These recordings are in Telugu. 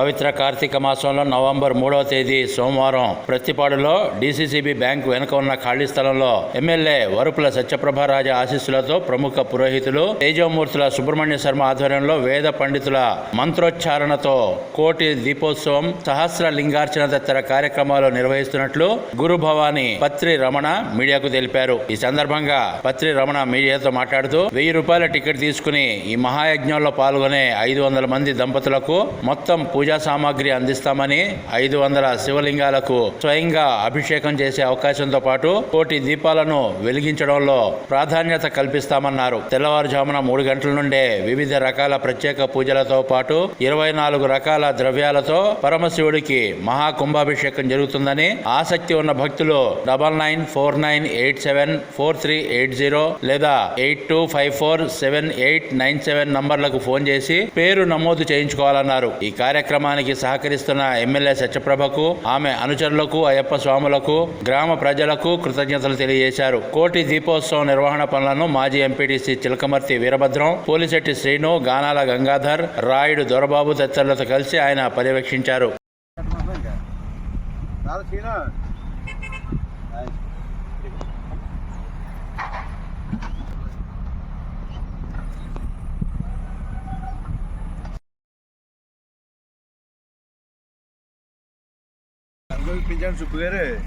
పవిత్ర కార్తీక మాసంలో నవంబర్ మూడవ తేదీ సోమవారం ప్రతిపాడులో డీసీసీబీ బ్యాంకు వెనుక ఉన్న ఖాళీ స్థలంలో ఎమ్మెల్యే వరుపుల సత్యప్రభారాజ ఆశీస్సులతో ప్రముఖ పురోహితులు తేజమూర్తుల సుబ్రహ్మణ్య శర్మ ఆధ్వర్యంలో వేద పండితుల మంత్రోచ్చారణతో కోటి దీపోత్సవం సహస్ర లింగార్చన తదితర కార్యక్రమాలు నిర్వహిస్తున్నట్లు గురు భవాని పత్రి రమణ మీడియాకు తెలిపారు. ఈ సందర్భంగా పత్రి రమణ మీడియాతో మాట్లాడుతూ వెయ్యి రూపాయల టికెట్ తీసుకుని ఈ మహాయజ్ఞంలో పాల్గొనే ఐదు వందల మంది దంపతులకు మొత్తం పూజ పూజా సామాగ్రి అందిస్తామని ఐదు వందల శివలింగాలకు స్వయంగా అభిషేకం చేసే అవకాశంతో పాటు కోటి దీపాలను వెలిగించడంలో ప్రాధాన్యత కల్పిస్తామన్నారు. తెల్లవారుజామున మూడు గంటల నుండే వివిధ రకాల ప్రత్యేక పూజలతో పాటు ఇరవై నాలుగు రకాల ద్రవ్యాలతో పరమశివుడికి మహాకుంభాభిషేకం జరుగుతుందని ఆసక్తి ఉన్న భక్తులు double nine four nine eight seven four three eight zero లేదా eight two five four seven eight nine seven నంబర్లకు phone చేసి పేరు నమోదు చేయించుకోవాలన్నారు. ఈ కార్యక్రమానికి సహకరిస్తున్న ఎమ్మెల్యే సత్యప్రభకు ఆమె అనుచరులకు అయ్యప్ప స్వాములకు గ్రామ ప్రజలకు కృతజ్ఞతలు తెలియజేశారు. కోటి దీపోత్సవం నిర్వహణ పనులను మాజీ ఎంపీటీసీ చిలకమర్తి వీరభద్రం పోలిశెట్టి శ్రీను గానాల గంగాధర్ రాయుడు దొరబాబు తదితరులతో కలిసి ఆయన పర్యవేక్షించారు. Koy fincan su kuyere.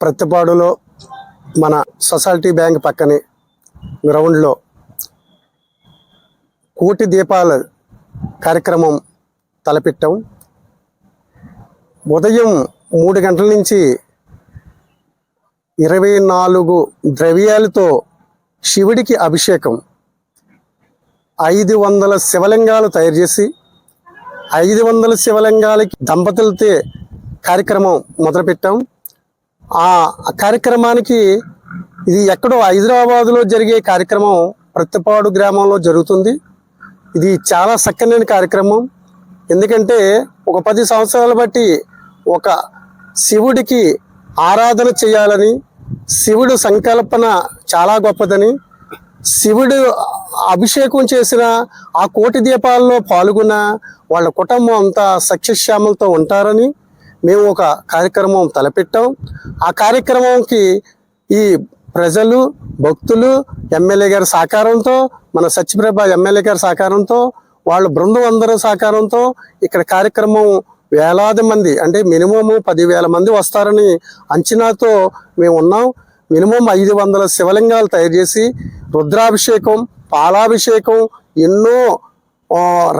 ప్రతిపాడులో మన సొసైటీ బ్యాంక్ పక్కనే గ్రౌండ్లో కోటి దీపాల కార్యక్రమం తలపెట్టాం. ఉదయం మూడు గంటల నుంచి ఇరవై నాలుగు ద్రవ్యాలతో శివుడికి అభిషేకం. ఐదు వందల శివలింగాలు తయారు చేసి ఐదు వందల శివలింగాలకి దంపతులతో కార్యక్రమం మొదలుపెట్టాం. ఆ కార్యక్రమానికి ఇది ఎక్కడో హైదరాబాదులో జరిగే కార్యక్రమం ప్రతిపాడు గ్రామంలో జరుగుతుంది. ఇది చాలా చక్కనైన కార్యక్రమం. ఎందుకంటే ఒక పది సంవత్సరాలు బట్టి ఒక శివుడికి ఆరాధన చేయాలని శివుడు సంకల్పన చాలా గొప్పదని. శివుడు అభిషేకం చేసిన ఆ కోటి దీపాల్లో పాల్గొన్న వాళ్ళ కుటుంబం అంతా సక్ష్యశ్యామలతో ఉంటారని మేము ఒక కార్యక్రమం తలపెట్టాం. ఆ కార్యక్రమంకి ఈ ప్రజలు భక్తులు ఎమ్మెల్యే గారి సహకారంతో మన సత్యప్రభ ఎమ్మెల్యే గారి సహకారంతో వాళ్ళ బృందం అందరూ సహకారంతో ఇక్కడ కార్యక్రమం వేలాది మంది అంటే మినిమము పదివేల మంది వస్తారని అంచనాతో మేము ఉన్నాం. మినిమం ఐదు వందల శివలింగాలు తయారు చేసి రుద్రాభిషేకం పాలాభిషేకం ఎన్నో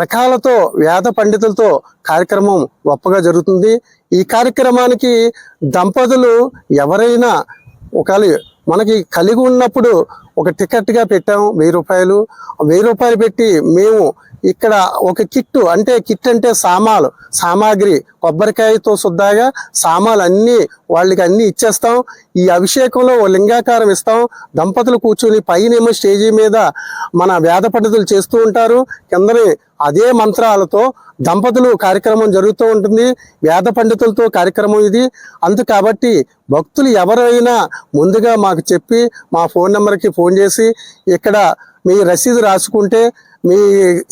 రకాలతో వేద పండితులతో కార్యక్రమం గొప్పగా జరుగుతుంది. ఈ కార్యక్రమానికి దంపతులు ఎవరైనా ఒకవేళ మనకి కలిగి ఉన్నప్పుడు ఒక టికెట్గా పెట్టాము వెయ్యి రూపాయలు. వెయ్యి రూపాయలు పెట్టి మేము ఇక్కడ ఒక కిట్టు అంటే కిట్ అంటే సామాలు సామాగ్రి కొబ్బరికాయతో శుద్ధాగా సామాలు అన్నీ వాళ్ళకి అన్నీ ఇచ్చేస్తాం. ఈ అభిషేకంలో ఓ లింగాకారం ఇస్తాం. దంపతులు కూర్చుని పైనేమో స్టేజీ మీద మన వేద పండితులు చేస్తూ ఉంటారు. కిందనే అదే మంత్రాలతో దంపతులు కార్యక్రమం జరుగుతూ ఉంటుంది. వేద పండితులతో కార్యక్రమం ఇది. అందు కాబట్టి భక్తులు ఎవరైనా ముందుగా మాకు చెప్పి మా ఫోన్ నెంబర్కి ఫోన్ చేసి ఇక్కడ మీ రసీదు రాసుకుంటే మీ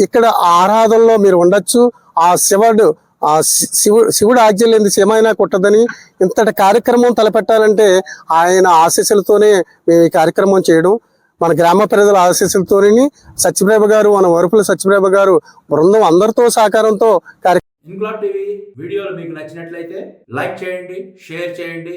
ఇక్కడ ఆరాధనలో మీరు ఉండొచ్చు. ఆ శివుడు ఆ శి- శివుడు శివుడు ఆజ్ఞ లేని కుట్టదని ఇంతటి కార్యక్రమం తలపెట్టాలంటే ఆయన ఆశీస్సులతోనే మేము ఈ కార్యక్రమం చేయడం. మన గ్రామ ప్రజల ఆశీస్సులతోని సత్యప్రేమ గారు మన వరుపుల సత్యప్రేమ గారు బృందం అందరితో సహకారంతో కార్యక్రమం టీవీ వీడియోలు మీకు నచ్చినట్లయితే లైక్ చేయండి షేర్ చేయండి.